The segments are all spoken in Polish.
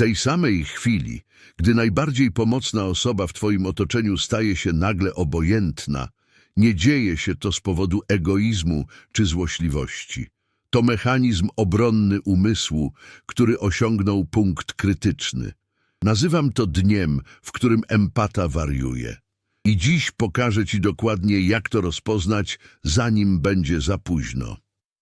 tej samej chwili, gdy najbardziej pomocna osoba w Twoim otoczeniu staje się nagle obojętna, nie dzieje się to z powodu egoizmu czy złośliwości. To mechanizm obronny umysłu, który osiągnął punkt krytyczny. Nazywam to dniem, w którym empata wariuje. I dziś pokażę Ci dokładnie, jak to rozpoznać, zanim będzie za późno.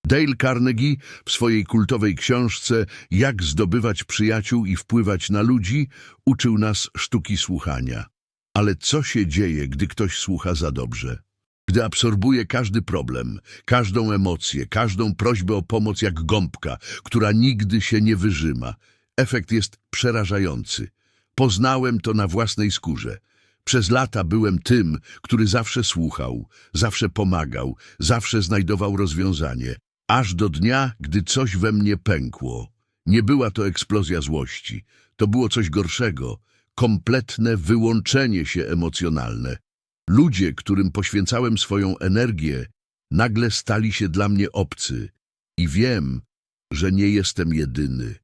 Dale Carnegie w swojej kultowej książce Jak zdobywać przyjaciół i wpływać na ludzi uczył nas sztuki słuchania. Ale co się dzieje, gdy ktoś słucha za dobrze? Gdy absorbuje każdy problem, każdą emocję, każdą prośbę o pomoc jak gąbka, która nigdy się nie wyżyma. Efekt jest przerażający. Poznałem to na własnej skórze. Przez lata byłem tym, który zawsze słuchał, zawsze pomagał, zawsze znajdował rozwiązanie. Aż do dnia, gdy coś we mnie pękło. Nie była to eksplozja złości. To było coś gorszego. Kompletne wyłączenie się emocjonalne. Ludzie, którym poświęcałem swoją energię, nagle stali się dla mnie obcy. I wiem, że nie jestem jedyny.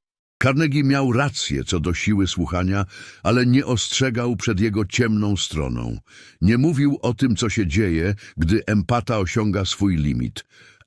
Carnegie miał rację co do siły słuchania, ale nie ostrzegał przed jego ciemną stroną. Nie mówił o tym, co się dzieje, gdy empata osiąga swój limit.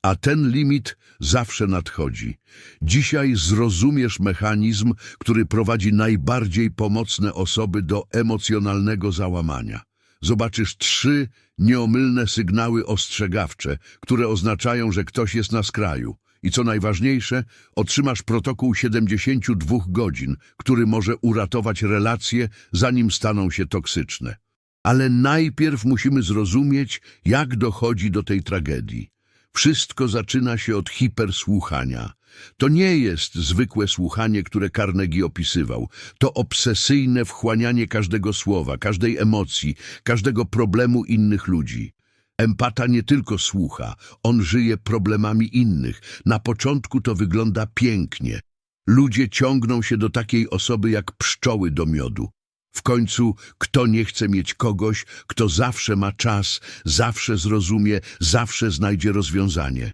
A ten limit zawsze nadchodzi. Dzisiaj zrozumiesz mechanizm, który prowadzi najbardziej pomocne osoby do emocjonalnego załamania. Zobaczysz trzy nieomylne sygnały ostrzegawcze, które oznaczają, że ktoś jest na skraju. I co najważniejsze, otrzymasz protokół 72 godzin, który może uratować relacje, zanim staną się toksyczne. Ale najpierw musimy zrozumieć, jak dochodzi do tej tragedii. Wszystko zaczyna się od hipersłuchania. To nie jest zwykłe słuchanie, które Carnegie opisywał. To obsesyjne wchłanianie każdego słowa, każdej emocji, każdego problemu innych ludzi. Empata nie tylko słucha, on żyje problemami innych. Na początku to wygląda pięknie. Ludzie ciągną się do takiej osoby jak pszczoły do miodu. W końcu, kto nie chce mieć kogoś, kto zawsze ma czas, zawsze zrozumie, zawsze znajdzie rozwiązanie.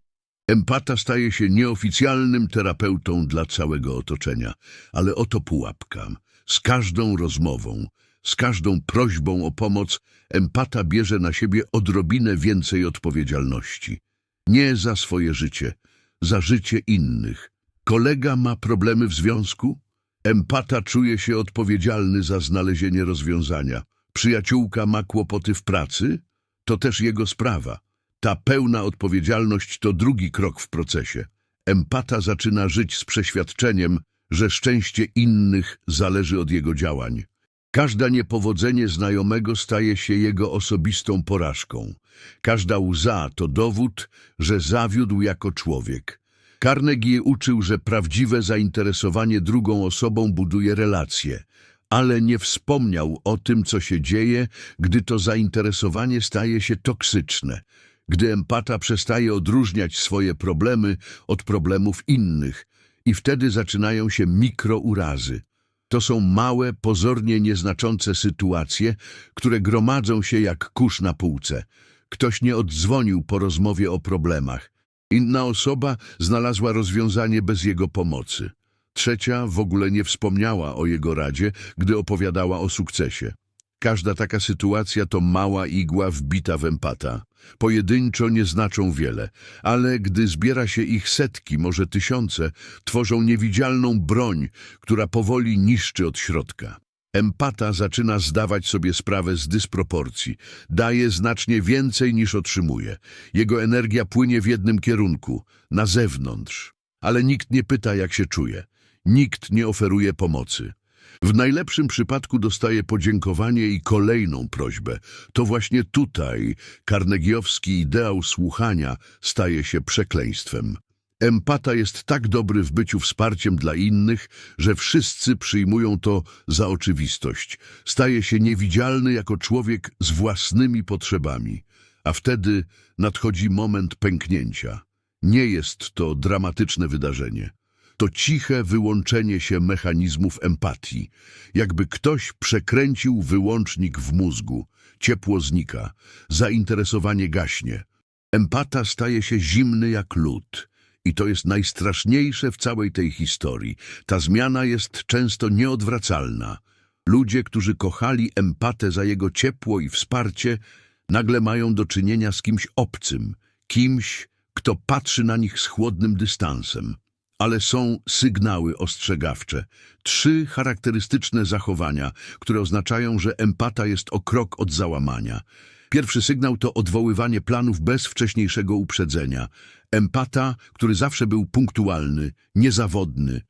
Empata staje się nieoficjalnym terapeutą dla całego otoczenia, ale oto pułapka. Z każdą rozmową, z każdą prośbą o pomoc, empata bierze na siebie odrobinę więcej odpowiedzialności. Nie za swoje życie, za życie innych. Kolega ma problemy w związku? Empata czuje się odpowiedzialny za znalezienie rozwiązania. Przyjaciółka ma kłopoty w pracy? To też jego sprawa. Ta pełna odpowiedzialność to drugi krok w procesie. Empata zaczyna żyć z przeświadczeniem, że szczęście innych zależy od jego działań. Każda niepowodzenie znajomego staje się jego osobistą porażką. Każda łza to dowód, że zawiódł jako człowiek. Carnegie uczył, że prawdziwe zainteresowanie drugą osobą buduje relacje, ale nie wspomniał o tym, co się dzieje, gdy to zainteresowanie staje się toksyczne, gdy empata przestaje odróżniać swoje problemy od problemów innych i wtedy zaczynają się mikrourazy. To są małe, pozornie nieznaczące sytuacje, które gromadzą się jak kurz na półce. Ktoś nie oddzwonił po rozmowie o problemach. Inna osoba znalazła rozwiązanie bez jego pomocy. Trzecia w ogóle nie wspomniała o jego radzie, gdy opowiadała o sukcesie. Każda taka sytuacja to mała igła wbita w empata. Pojedynczo nie znaczą wiele, ale gdy zbiera się ich setki, może tysiące, tworzą niewidzialną broń, która powoli niszczy od środka. Empata zaczyna zdawać sobie sprawę z dysproporcji. Daje znacznie więcej niż otrzymuje. Jego energia płynie w jednym kierunku, na zewnątrz. Ale nikt nie pyta, jak się czuje. Nikt nie oferuje pomocy. W najlepszym przypadku dostaje podziękowanie i kolejną prośbę. To właśnie tutaj karnegiowski ideał słuchania staje się przekleństwem. Empata jest tak dobry w byciu wsparciem dla innych, że wszyscy przyjmują to za oczywistość. Staje się niewidzialny jako człowiek z własnymi potrzebami. A wtedy nadchodzi moment pęknięcia. Nie jest to dramatyczne wydarzenie. To ciche wyłączenie się mechanizmów empatii. Jakby ktoś przekręcił wyłącznik w mózgu. Ciepło znika, zainteresowanie gaśnie. Empata staje się zimny jak lód I to jest najstraszniejsze w całej tej historii. Ta zmiana jest często nieodwracalna. Ludzie, którzy kochali empatę za jego ciepło i wsparcie, nagle mają do czynienia z kimś obcym, kimś, kto patrzy na nich z chłodnym dystansem. Ale są sygnały ostrzegawcze. Trzy charakterystyczne zachowania, które oznaczają, że empata jest o krok od załamania. Pierwszy sygnał to odwoływanie planów bez wcześniejszego uprzedzenia. Empata, który zawsze był punktualny, niezawodny,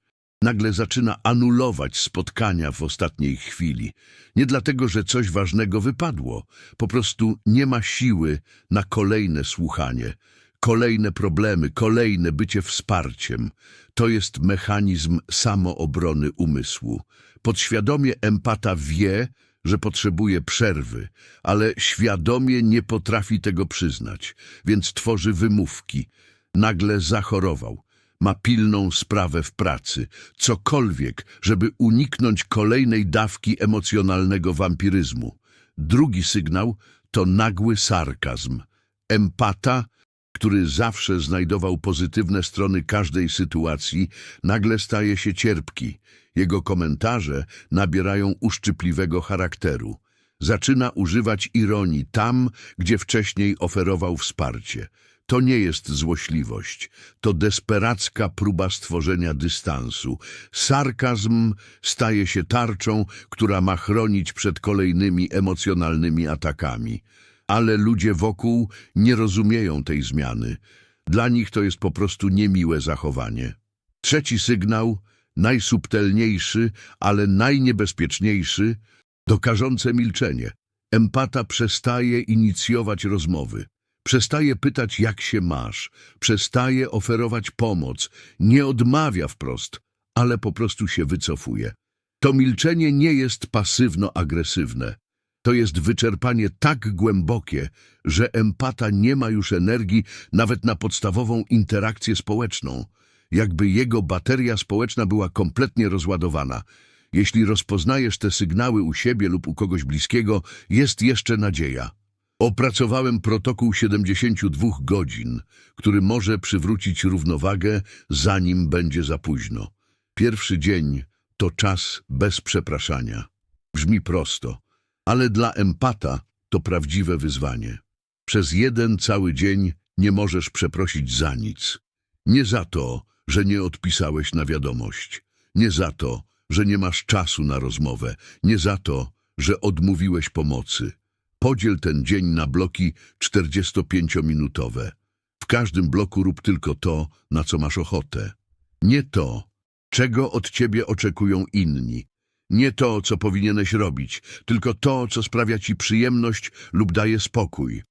nagle zaczyna anulować spotkania w ostatniej chwili. Nie dlatego, że coś ważnego wypadło, po prostu nie ma siły na kolejne słuchanie, kolejne problemy, kolejne bycie wsparciem. To jest mechanizm samoobrony umysłu. Podświadomie empata wie, że potrzebuje przerwy, ale świadomie nie potrafi tego przyznać, więc tworzy wymówki. Nagle zachorował, ma pilną sprawę w pracy, cokolwiek, żeby uniknąć kolejnej dawki emocjonalnego wampiryzmu. Drugi sygnał to nagły sarkazm. Empata, który zawsze znajdował pozytywne strony każdej sytuacji, nagle staje się cierpki. Jego komentarze nabierają uszczypliwego charakteru. Zaczyna używać ironii tam, gdzie wcześniej oferował wsparcie. To nie jest złośliwość, to desperacka próba stworzenia dystansu. Sarkazm staje się tarczą, która ma chronić przed kolejnymi emocjonalnymi atakami. Ale ludzie wokół nie rozumieją tej zmiany. Dla nich to jest po prostu niemiłe zachowanie. Trzeci sygnał, najsubtelniejszy, ale najniebezpieczniejszy, to karzące milczenie. Empata przestaje inicjować rozmowy. Przestaje pytać, jak się masz, przestaje oferować pomoc, nie odmawia wprost, ale po prostu się wycofuje. To milczenie nie jest pasywno-agresywne. To jest wyczerpanie tak głębokie, że empata nie ma już energii nawet na podstawową interakcję społeczną, jakby jego bateria społeczna była kompletnie rozładowana. Jeśli rozpoznajesz te sygnały u siebie lub u kogoś bliskiego, jest jeszcze nadzieja. Opracowałem protokół 72 godzin, który może przywrócić równowagę, zanim będzie za późno. Pierwszy dzień to czas bez przepraszania. Brzmi prosto, ale dla empata to prawdziwe wyzwanie. Przez jeden cały dzień nie możesz przeprosić za nic. Nie za to, że nie odpisałeś na wiadomość. Nie za to, że nie masz czasu na rozmowę. Nie za to, że odmówiłeś pomocy. Podziel ten dzień na bloki 45-minutowe. W każdym bloku rób tylko to, na co masz ochotę. Nie to, czego od ciebie oczekują inni. Nie to, co powinieneś robić, tylko to, co sprawia ci przyjemność lub daje spokój.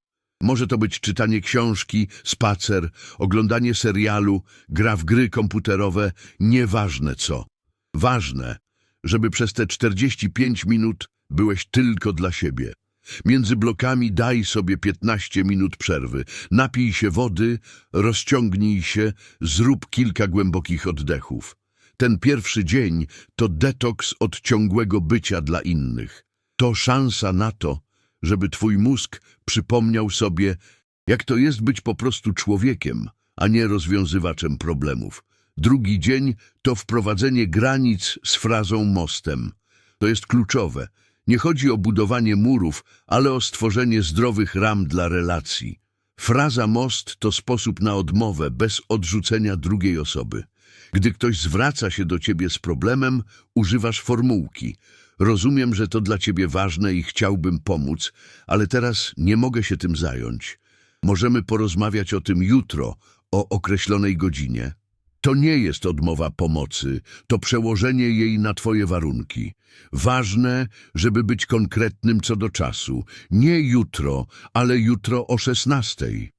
Może to być czytanie książki, spacer, oglądanie serialu, gra w gry komputerowe, nieważne co. Ważne, żeby przez te 45 minut byłeś tylko dla siebie. Między blokami daj sobie 15 minut przerwy. Napij się wody, rozciągnij się, zrób kilka głębokich oddechów. Ten pierwszy dzień to detoks od ciągłego bycia dla innych. To szansa na to, żeby twój mózg przypomniał sobie, jak to jest być po prostu człowiekiem, a nie rozwiązywaczem problemów. Drugi dzień to wprowadzenie granic z frazą mostem. To jest kluczowe. Nie chodzi o budowanie murów, ale o stworzenie zdrowych ram dla relacji. Fraza most to sposób na odmowę bez odrzucenia drugiej osoby. Gdy ktoś zwraca się do ciebie z problemem, używasz formułki. Rozumiem, że to dla ciebie ważne i chciałbym pomóc, ale teraz nie mogę się tym zająć. Możemy porozmawiać o tym jutro, o określonej godzinie. To nie jest odmowa pomocy, to przełożenie jej na twoje warunki. Ważne, żeby być konkretnym co do czasu. Nie jutro, ale jutro o szesnastej.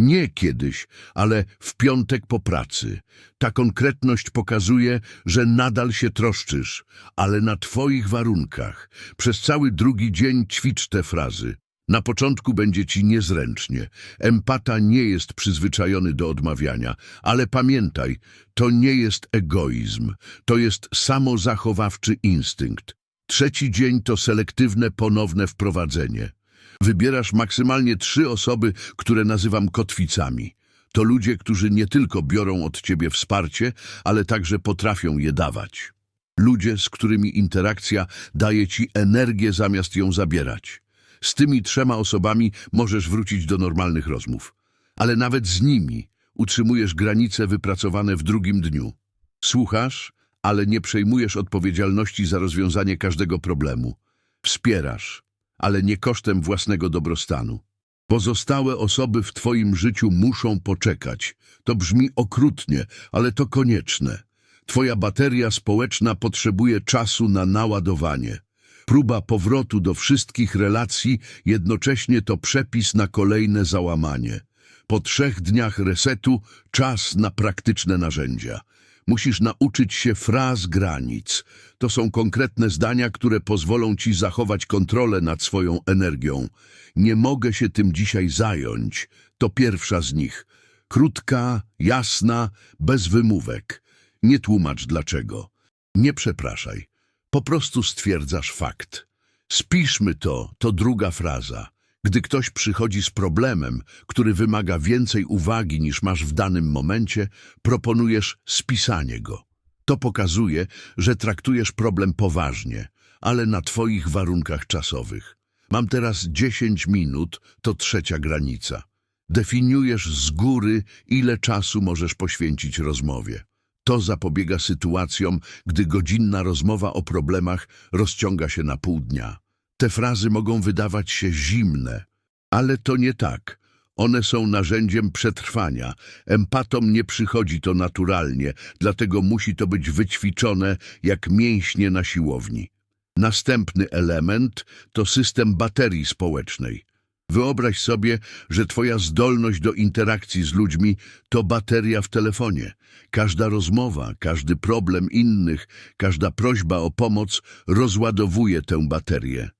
Nie kiedyś, ale w piątek po pracy. Ta konkretność pokazuje, że nadal się troszczysz, ale na twoich warunkach. Przez cały drugi dzień ćwicz te frazy. Na początku będzie ci niezręcznie. Empata nie jest przyzwyczajony do odmawiania, ale pamiętaj, to nie jest egoizm, to jest samozachowawczy instynkt. Trzeci dzień to selektywne ponowne wprowadzenie. Wybierasz maksymalnie trzy osoby, które nazywam kotwicami. To ludzie, którzy nie tylko biorą od ciebie wsparcie, ale także potrafią je dawać. Ludzie, z którymi interakcja daje ci energię zamiast ją zabierać. Z tymi trzema osobami możesz wrócić do normalnych rozmów. Ale nawet z nimi utrzymujesz granice wypracowane w drugim dniu. Słuchasz, ale nie przejmujesz odpowiedzialności za rozwiązanie każdego problemu. Wspierasz, ale nie kosztem własnego dobrostanu. Pozostałe osoby w Twoim życiu muszą poczekać. To brzmi okrutnie, ale to konieczne. Twoja bateria społeczna potrzebuje czasu na naładowanie. Próba powrotu do wszystkich relacji jednocześnie to przepis na kolejne załamanie. Po trzech dniach resetu czas na praktyczne narzędzia. Musisz nauczyć się fraz granic. To są konkretne zdania, które pozwolą ci zachować kontrolę nad swoją energią. Nie mogę się tym dzisiaj zająć. To pierwsza z nich. Krótka, jasna, bez wymówek. Nie tłumacz dlaczego. Nie przepraszaj. Po prostu stwierdzasz fakt. Spiszmy to, to druga fraza. Gdy ktoś przychodzi z problemem, który wymaga więcej uwagi niż masz w danym momencie, proponujesz spisanie go. To pokazuje, że traktujesz problem poważnie, ale na twoich warunkach czasowych. Mam teraz 10 minut, to trzecia granica. Definiujesz z góry, ile czasu możesz poświęcić rozmowie. To zapobiega sytuacjom, gdy godzinna rozmowa o problemach rozciąga się na pół dnia. Te frazy mogą wydawać się zimne, ale to nie tak. One są narzędziem przetrwania. Empatom nie przychodzi to naturalnie, dlatego musi to być wyćwiczone jak mięśnie na siłowni. Następny element to system baterii społecznej. Wyobraź sobie, że twoja zdolność do interakcji z ludźmi to bateria w telefonie. Każda rozmowa, każdy problem innych, każda prośba o pomoc rozładowuje tę baterię.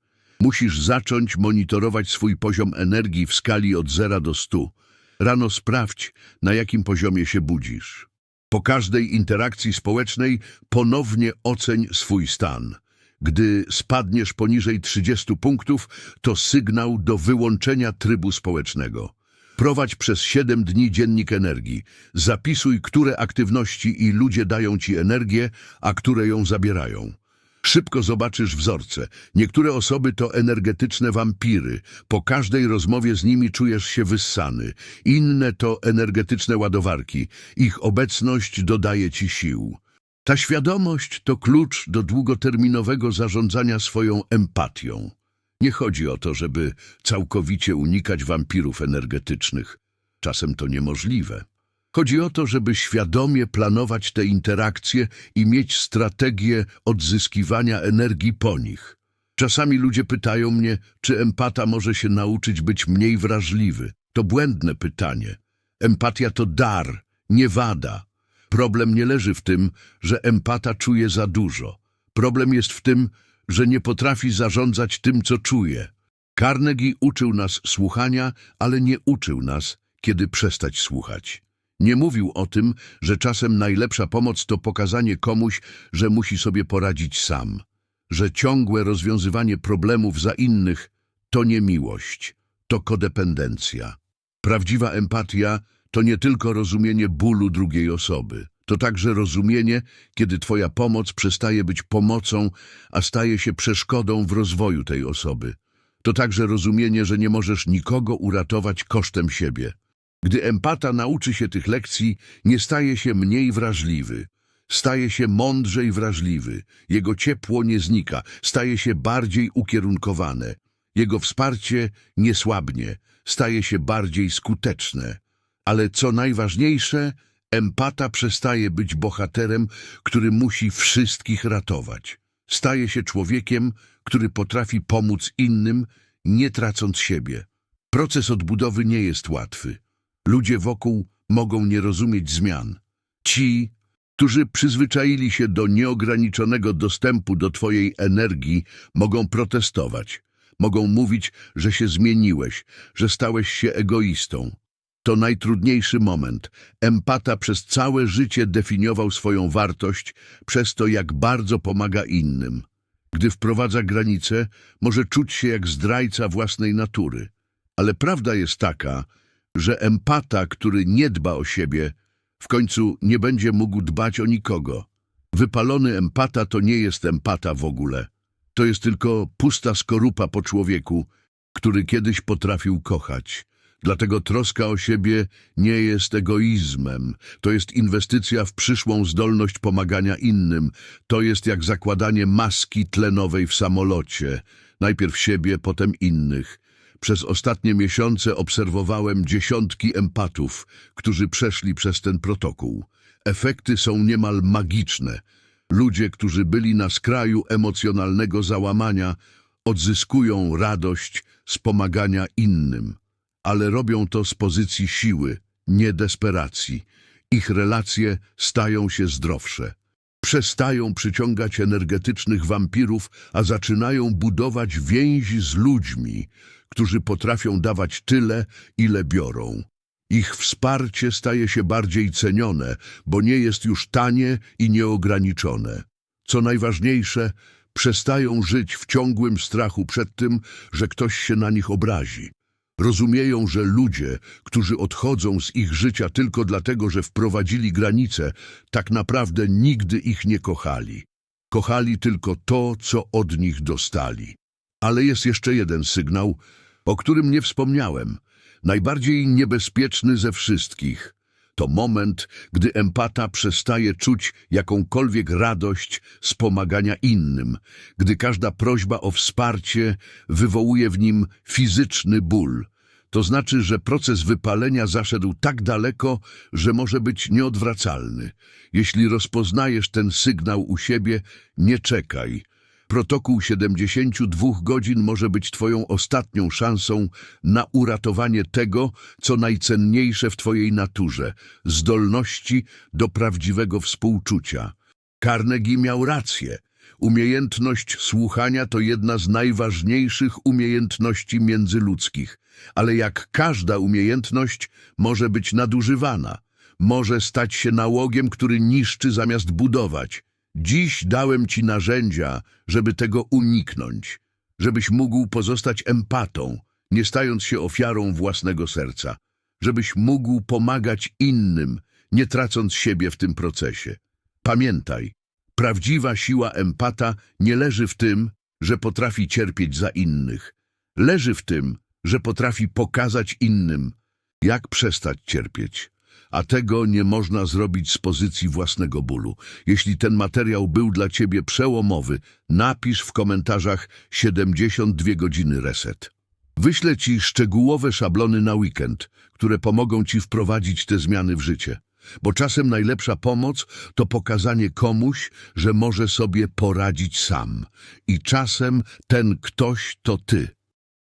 Musisz zacząć monitorować swój poziom energii w skali od 0 do 100. Rano sprawdź, na jakim poziomie się budzisz. Po każdej interakcji społecznej ponownie oceń swój stan. Gdy spadniesz poniżej 30 punktów, to sygnał do wyłączenia trybu społecznego. Prowadź przez 7 dni dziennik energii. Zapisuj, które aktywności i ludzie dają ci energię, a które ją zabierają. Szybko zobaczysz wzorce. Niektóre osoby to energetyczne wampiry. Po każdej rozmowie z nimi czujesz się wyssany. Inne to energetyczne ładowarki. Ich obecność dodaje ci sił. Ta świadomość to klucz do długoterminowego zarządzania swoją empatią. Nie chodzi o to, żeby całkowicie unikać wampirów energetycznych. Czasem to niemożliwe. Chodzi o to, żeby świadomie planować te interakcje i mieć strategię odzyskiwania energii po nich. Czasami ludzie pytają mnie, czy empata może się nauczyć być mniej wrażliwy. To błędne pytanie. Empatia to dar, nie wada. Problem nie leży w tym, że empata czuje za dużo. Problem jest w tym, że nie potrafi zarządzać tym, co czuje. Carnegie uczył nas słuchania, ale nie uczył nas, kiedy przestać słuchać. Nie mówił o tym, że czasem najlepsza pomoc to pokazanie komuś, że musi sobie poradzić sam, że ciągłe rozwiązywanie problemów za innych to nie miłość, to kodependencja. Prawdziwa empatia to nie tylko rozumienie bólu drugiej osoby, to także rozumienie, kiedy Twoja pomoc przestaje być pomocą, a staje się przeszkodą w rozwoju tej osoby. To także rozumienie, że nie możesz nikogo uratować kosztem siebie. Gdy empata nauczy się tych lekcji, nie staje się mniej wrażliwy. Staje się mądrzej wrażliwy. Jego ciepło nie znika, staje się bardziej ukierunkowane. Jego wsparcie nie słabnie, staje się bardziej skuteczne. Ale co najważniejsze, empata przestaje być bohaterem, który musi wszystkich ratować. Staje się człowiekiem, który potrafi pomóc innym, nie tracąc siebie. Proces odbudowy nie jest łatwy. Ludzie wokół mogą nie rozumieć zmian. Ci, którzy przyzwyczaili się do nieograniczonego dostępu do Twojej energii, mogą protestować. Mogą mówić, że się zmieniłeś, że stałeś się egoistą. To najtrudniejszy moment. Empata przez całe życie definiował swoją wartość przez to, jak bardzo pomaga innym. Gdy wprowadza granice, może czuć się jak zdrajca własnej natury. Ale prawda jest taka, że empata, który nie dba o siebie, w końcu nie będzie mógł dbać o nikogo. Wypalony empata to nie jest empata w ogóle. To jest tylko pusta skorupa po człowieku, który kiedyś potrafił kochać. Dlatego troska o siebie nie jest egoizmem. To jest inwestycja w przyszłą zdolność pomagania innym. To jest jak zakładanie maski tlenowej w samolocie. Najpierw siebie, potem innych. Przez ostatnie miesiące obserwowałem dziesiątki empatów, którzy przeszli przez ten protokół. Efekty są niemal magiczne. Ludzie, którzy byli na skraju emocjonalnego załamania, odzyskują radość z pomagania innym, ale robią to z pozycji siły, nie desperacji. Ich relacje stają się zdrowsze. Przestają przyciągać energetycznych wampirów, a zaczynają budować więzi z ludźmi, którzy potrafią dawać tyle, ile biorą. Ich wsparcie staje się bardziej cenione, bo nie jest już tanie i nieograniczone. Co najważniejsze, przestają żyć w ciągłym strachu przed tym, że ktoś się na nich obrazi. Rozumieją, że ludzie, którzy odchodzą z ich życia tylko dlatego, że wprowadzili granice, tak naprawdę nigdy ich nie kochali. Kochali tylko to, co od nich dostali. Ale jest jeszcze jeden sygnał, o którym nie wspomniałem. Najbardziej niebezpieczny ze wszystkich. To moment, gdy empata przestaje czuć jakąkolwiek radość z pomagania innym, gdy każda prośba o wsparcie wywołuje w nim fizyczny ból. To znaczy, że proces wypalenia zaszedł tak daleko, że może być nieodwracalny. Jeśli rozpoznajesz ten sygnał u siebie, nie czekaj. Protokół 72 godzin może być Twoją ostatnią szansą na uratowanie tego, co najcenniejsze w Twojej naturze zdolności do prawdziwego współczucia. Carnegie miał rację. Umiejętność słuchania to jedna z najważniejszych umiejętności międzyludzkich, ale jak każda umiejętność może być nadużywana. Może stać się nałogiem, który niszczy zamiast budować. Dziś dałem Ci narzędzia, żeby tego uniknąć, żebyś mógł pozostać empatą, nie stając się ofiarą własnego serca, żebyś mógł pomagać innym, nie tracąc siebie w tym procesie. Pamiętaj, prawdziwa siła empata nie leży w tym, że potrafi cierpieć za innych. Leży w tym, że potrafi pokazać innym, jak przestać cierpieć. A tego nie można zrobić z pozycji własnego bólu. Jeśli ten materiał był dla Ciebie przełomowy, napisz w komentarzach 72 godziny reset. Wyślę Ci szczegółowe szablony na weekend, które pomogą Ci wprowadzić te zmiany w życie. Bo czasem najlepsza pomoc to pokazanie komuś, że może sobie poradzić sam. I czasem ten ktoś to Ty.